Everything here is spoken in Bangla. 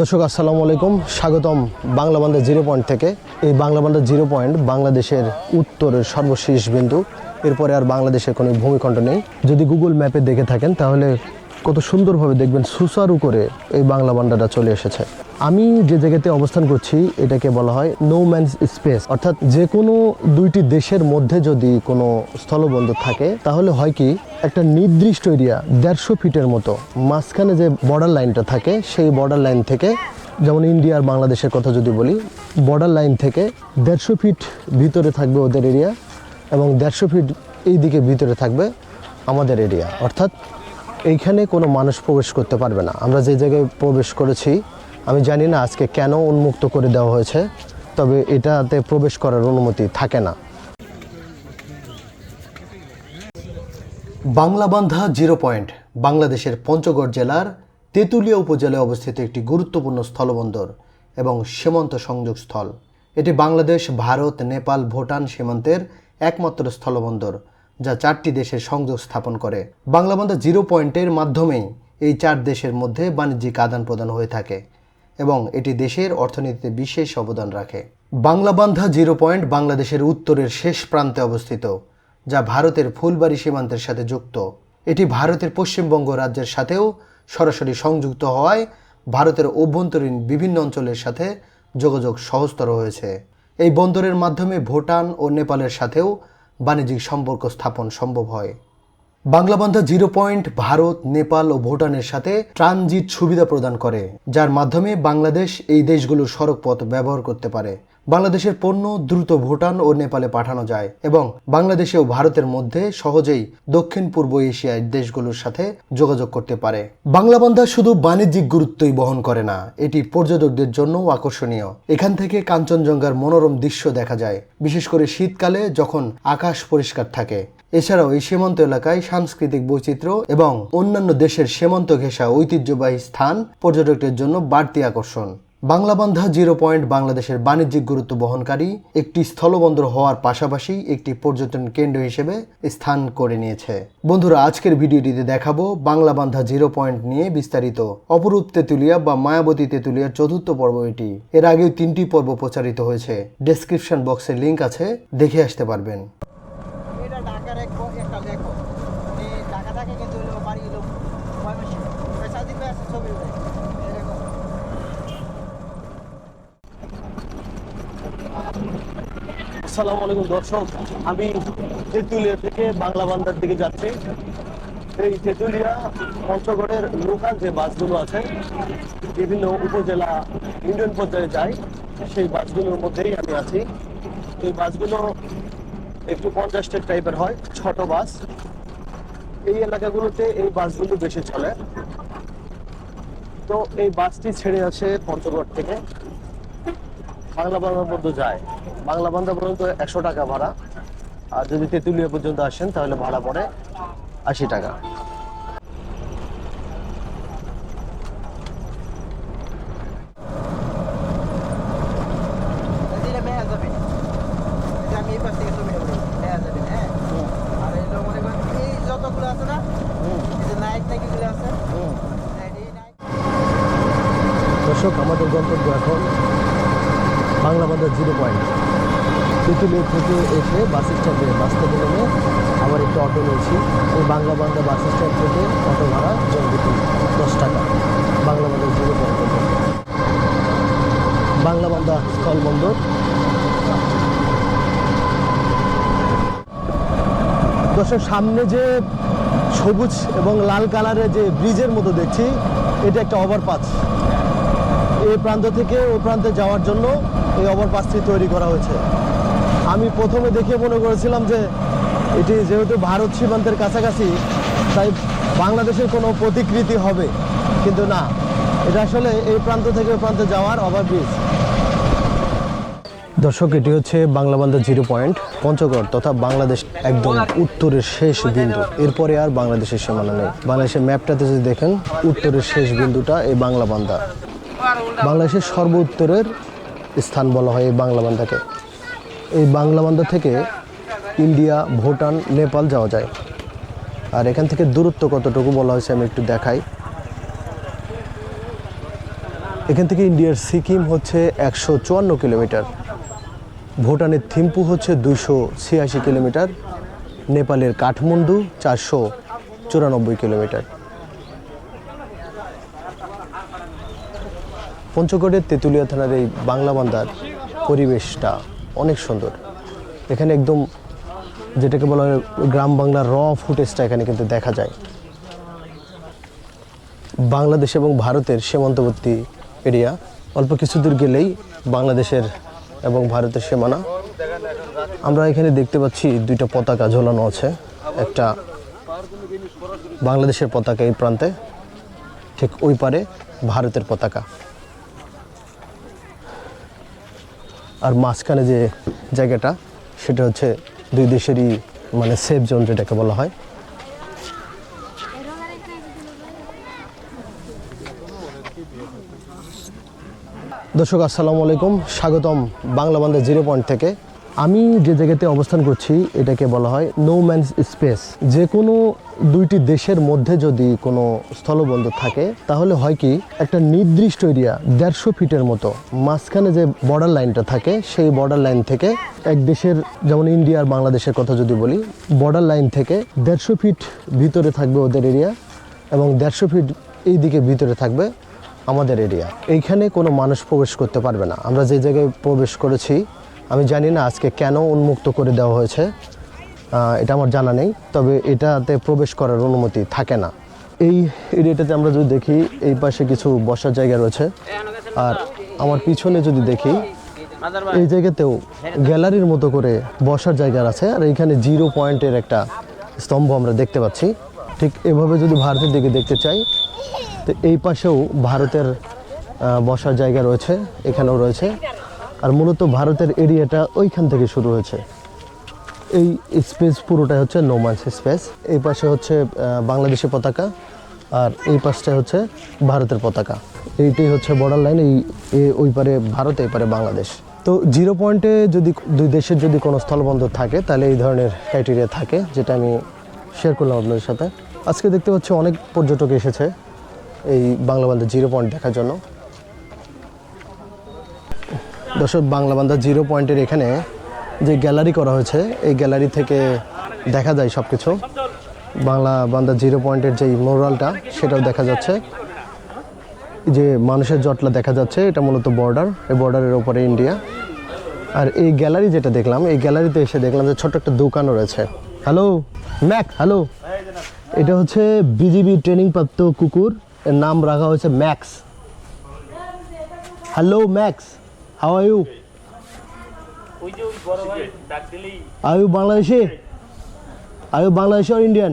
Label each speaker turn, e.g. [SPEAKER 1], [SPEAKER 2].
[SPEAKER 1] দর্শক, আসসালামু আলাইকুম। স্বাগতম বাংলা বান্ধব জিরো পয়েন্ট থেকে। এই বাংলা বান্ধব জিরো পয়েন্ট বাংলাদেশের উত্তরের সর্বশেষ বিন্দু। এরপরে আর বাংলাদেশের কোনো ভূমিখণ্ড নেই। যদি গুগল ম্যাপে দেখে থাকেন, তাহলে কত সুন্দরভাবে দেখবেন সুসারু করে এই বাংলা বান্ডাটা চলে এসেছে। আমি যে জায়গাতে অবস্থান করছি, এটাকে বলা হয় নো ম্যানস স্পেস অর্থাৎ যে কোনো দুইটি দেশের মধ্যে যদি কোনো স্থলবন্দর থাকে, তাহলে হয় কি, একটা নির্দিষ্ট এরিয়া দেড়শো ফিটের মতো, মাঝখানে যে বর্ডার লাইনটা থাকে, সেই বর্ডার লাইন থেকে, যেমন ইন্ডিয়া আর বাংলাদেশের কথা যদি বলি বর্ডার লাইন থেকে দেড়শো ফিট ভিতরে থাকবে ওদের এরিয়া এবং দেড়শো ফিট এই দিকে ভিতরে থাকবে আমাদের এরিয়া অর্থাৎ এইখানে কোনো মানুষ প্রবেশ করতে পারবে না। আমরা যে জায়গায় প্রবেশ করেছি, আমি জানি না আজকে কেন উন্মুক্ত করে দেওয়া হয়েছে, তবে এটাতে প্রবেশ করার অনুমতি থাকে না। বাংলাবান্ধা জিরো পয়েন্ট, বাংলাদেশের পঞ্চগড় জেলার তেঁতুলিয়া উপজেলায় অবস্থিত একটি গুরুত্বপূর্ণ স্থলবন্দর এবং সীমান্ত সংযোগ স্থল। এটি বাংলাদেশ, ভারত, নেপাল, ভুটান সীমান্তের একমাত্র স্থলবন্দর। যা চারটি দেশের সংযোগ স্থাপন করে। বাংলাবান্ধা জিরো পয়েন্টের মাধ্যমেই এই চার দেশের মধ্যে বাণিজ্যিক আদান প্রদান হয়ে থাকে এবং এটি দেশের অর্থনীতিতে বিশেষ অবদান রাখে। বাংলাবান্ধা জিরো পয়েন্ট বাংলাদেশের উত্তরের শেষ প্রান্তে অবস্থিত, যা ভারতের ফুলবাড়ি সীমান্তের সাথে যুক্ত। এটি ভারতের পশ্চিমবঙ্গ রাজ্যের সাথেও সরাসরি সংযুক্ত হওয়ায় ভারতের অভ্যন্তরীণ বিভিন্ন অঞ্চলের সাথে যোগাযোগ সহজতর হয়েছে। এই বন্দরের মাধ্যমে ভুটান ও নেপালের সাথেও বাণিজ্যিক সম্পর্ক স্থাপন সম্ভব হয়। বাংলাবান্ধা জিরো পয়েন্ট ভারত, নেপাল ও ভুটানের সাথে ট্রানজিট সুবিধা প্রদান করে, যার মাধ্যমে বাংলাদেশ এই দেশগুলোর সড়কপথ ব্যবহার করতে পারে। বাংলাদেশের পণ্য দ্রুত ভুটান ও নেপালে পাঠানো যায় এবং বাংলাদেশে ও ভারতের মধ্যে সহজেই দক্ষিণ পূর্ব এশিয়ার দেশগুলোর সাথে যোগাযোগ করতে পারে। বাংলাবান্ধা শুধু বাণিজ্যিক গুরুত্বই বহন করে না, এটি পর্যটকদের জন্যও আকর্ষণীয়। এখান থেকে কাঞ্চনজঙ্ঘার মনোরম দৃশ্য দেখা যায়, বিশেষ করে শীতকালে যখন আকাশ পরিষ্কার থাকে। এছাড়াও এই সীমান্ত এলাকায় সাংস্কৃতিক বৈচিত্র্য এবং অন্যান্য দেশের সীমান্ত ঘেঁষা ঐতিহ্যবাহী স্থান পর্যটকদের জন্য বাড়তি আকর্ষণ। বাংলাবান্ধা জিরো পয়েন্ট বাংলাদেশের বাণিজ্যিক গুরুত্ব বহনকারী একটি স্থলবন্দর হওয়ার পাশাপাশি একটি পর্যটন কেন্দ্র হিসেবে স্থান করে নিয়েছে। বন্ধুরা, আজকের ভিডিওটিতে দেখাবো বাংলাবান্ধা জিরো পয়েন্ট নিয়ে বিস্তারিত। অপরূপ তেঁতুলিয়া বা মায়াবতী তেঁতুলিয়ার চতুর্থ পর্ব এটি। এর আগেও তিনটি পর্ব প্রচারিত হয়েছে। ডেসক্রিপশন বক্সে লিংক আছে, দেখে আসতে পারবেন
[SPEAKER 2] এটা ঢাকার এক ব- একটা লেখক এই ঢাকা থাকে কিন্তু হলো বাড়ি হলো ময়মনসিংহ পয়সা দিবে আছে ছবি উঠে এরকম
[SPEAKER 3] আসসালামু আলাইকুম, দর্শক। আমি তেঁতুলিয়া থেকে বাংলা বান্দার দিকে যাচ্ছি। এই তেঁতুলিয়া পঞ্চগড়ের লোকাল যে বাসগুলো আছে, বিভিন্ন উপজেলা, ইউনিয়ন পর্যায়ে যায়, সেই বাসগুলোর মধ্যেই আমি আছি। এই বাসগুলো একটু পঞ্চাশটের টাইপের হয়, ছোট বাস। এই এলাকাগুলোতে এই বাসগুলো বেশি চলে। তো এই বাসটি ছেড়ে আসে পঞ্চগড় থেকে। বাংলা বান্ধা মধ্যে যায়। বাংলা বান্ধা পর্যন্ত একশো টাকা ভাড়া। আর যদি তেঁতুলিয়া পর্যন্ত আসেন, তাহলে ভাড়া পড়ে আশি টাকা।
[SPEAKER 1] দর্শক, আমাদের গন্তব্য এখন বাংলা বাজার জিরো পয়েন্ট। তেঁতুলিয়া থেকে এসে বাস স্ট্যান্ডে বাস থেকে নেমে আবার একটু অটো নিয়েছি। এই বাংলা বান্ধা বাস স্ট্যান্ড থেকে অটো ভাড়া জনপ্রতি দশ টাকা। বাংলা বাজার জিরো পয়েন্ট বাংলা বান্ধা। স্থলবন্দর দর্শক, সামনে যে সবুজ এবং লাল কালারের যে ব্রিজের মতো দেখছি, এটা একটা ওভারপাস এই প্রান্ত থেকে ওই প্রান্তে যাওয়ার জন্য এই ওভারপাসটি তৈরি করা হয়েছে। আমি প্রথমে দেখে মনে করেছিলাম যে এটি যেহেতু ভারত সীমান্তের কাছাকাছি, তাই বাংলাদেশের কোনো প্রতিকৃতি হবে। কিন্তু না, এটা আসলে এই প্রান্ত থেকে ওই প্রান্তে যাওয়ার ওভারব্রিজ দর্শক, এটি হচ্ছে বাংলা বান্ধব জিরো পয়েন্ট, পঞ্চগড় তথা বাংলাদেশ একদম উত্তরের শেষ বিন্দু। এরপরে আর বাংলাদেশের সীমানা নেই। বাংলাদেশের ম্যাপটাতে যদি দেখেন, উত্তরের শেষ বিন্দুটা এই বাংলা বান্ধা বাংলাদেশের সর্ব উত্তরের স্থান বলা হয় এই বাংলা বান্ধাকে এই বাংলা বান্ধা থেকে ইন্ডিয়া, ভুটান, নেপাল যাওয়া যায়। আর এখান থেকে দূরত্ব কতটুকু বলা হয়েছে আমি একটু দেখাই। এখান থেকে ইন্ডিয়ার সিকিম হচ্ছে একশো চুয়ান্ন কিলোমিটার। ভুটানের থিম্পু হচ্ছে দুশো ছিয়াশি কিলোমিটার। নেপালের কাঠমান্ডু চারশো চুরানব্বই কিলোমিটার। পঞ্চগড়ের তেঁতুলিয়া থানার এই বাংলা বান্দার পরিবেশটা অনেক সুন্দর। এখানে একদম যেটাকে বলা হয় গ্রাম বাংলার র ফুটেজটা এখানে কিন্তু দেখা যায়। বাংলাদেশ এবং ভারতের সীমান্তবর্তী এরিয়া অল্প কিছু দূর গেলেই বাংলাদেশের এবং ভারতের সীমানা। আমরা এখানে দেখতে পাচ্ছি দুইটা পতাকা ঝোলানো আছে। একটা বাংলাদেশের পতাকা এই প্রান্তে, ঠিক ওই পারে ভারতের পতাকা। আর মাঝখানে যে জায়গাটা, সেটা হচ্ছে দুই দেশেরই মানে সেফ জোন যেটাকে বলা হয়। দর্শক, আসসালামু আলাইকুম। স্বাগতম বাংলা বান্ধব জিরো পয়েন্ট থেকে। আমি যে জায়গাতে অবস্থান করছি, এটাকে বলা হয় নো ম্যানস স্পেস যে কোনো দুইটি দেশের মধ্যে যদি কোনো স্থলবন্দর থাকে, তাহলে হয় কি, একটা নির্দিষ্ট এরিয়া দেড়শো ফিটের মতো, মাঝখানে যে বর্ডার লাইনটা থাকে, সেই বর্ডার লাইন থেকে এক দেশের, যেমন ইন্ডিয়া আর বাংলাদেশের কথা যদি বলি বর্ডার লাইন থেকে দেড়শো ফিট ভিতরে থাকবে ওদের এরিয়া এবং দেড়শো ফিট এই দিকে ভিতরে থাকবে আমাদের এরিয়া এইখানে কোনো মানুষ প্রবেশ করতে পারবে না। আমরা যে জায়গায় প্রবেশ করেছি আমি জানি না আজকে কেন উন্মুক্ত করে দেওয়া হয়েছে। এটা আমার জানা নেই, তবে এটাতে প্রবেশ করার অনুমতি থাকে না। এই এরিয়াটাতে আমরা যদি দেখি, এই পাশে কিছু বসার জায়গা রয়েছে। আর আমার পিছনে যদি দেখি, এই জায়গাতেও গ্যালারির মতো করে বসার জায়গা আছে। আর এইখানে জিরো পয়েন্টের একটা স্তম্ভ আমরা দেখতে পাচ্ছি। ঠিক এভাবে যদি ভারতের দিকে দেখতে চাই, তো এই পাশেও ভারতের বসার জায়গা রয়েছে, এখানেও রয়েছে। আর মূলত ভারতের এরিয়াটা ওইখান থেকে শুরু হয়েছে। এই স্পেস পুরোটাই হচ্ছে নোম্যান্স স্পেস এই পাশে হচ্ছে বাংলাদেশের পতাকা আর এই পাশটা হচ্ছে ভারতের পতাকা। এইটাই হচ্ছে বর্ডার লাইন এই ওই পারে ভারত, এই পারে বাংলাদেশ। তো জিরো পয়েন্টে যদি দুই দেশের যদি কোনো স্থলবন্দর থাকে, তাহলে এই ধরনের ক্রাইটেরিয়া থাকে, যেটা আমি শেয়ার করলাম আপনাদের সাথে। আজকে দেখতে পাচ্ছি অনেক পর্যটক এসেছে এই বাংলা বান্ধব জিরো পয়েন্ট দেখার জন্য। দর্শক, বাংলা বান্ধব জিরো পয়েন্টের এখানে যে গ্যালারি করা হয়েছে, এই গ্যালারি থেকে দেখা যায় সব কিছু বাংলা বান্দা জিরো পয়েন্টের যে মোরালটা, সেটাও দেখা যাচ্ছে। যে মানুষের জটলা দেখা যাচ্ছে, এটা মূলত বর্ডার, এই বর্ডারের ওপরে ইন্ডিয়া। আর এই গ্যালারি যেটা দেখলাম, এই গ্যালারিতে এসে দেখলাম যে ছোট্ট একটা দোকানও রয়েছে। Hello, Mac, hello. এটা হচ্ছে বিজিবি ট্রেনিং প্রাপ্ত কুকুর, এর নাম রাখা হয়েছে Max. Hello, Max. How are you are you Bangladeshi are you Bangladeshi are Indian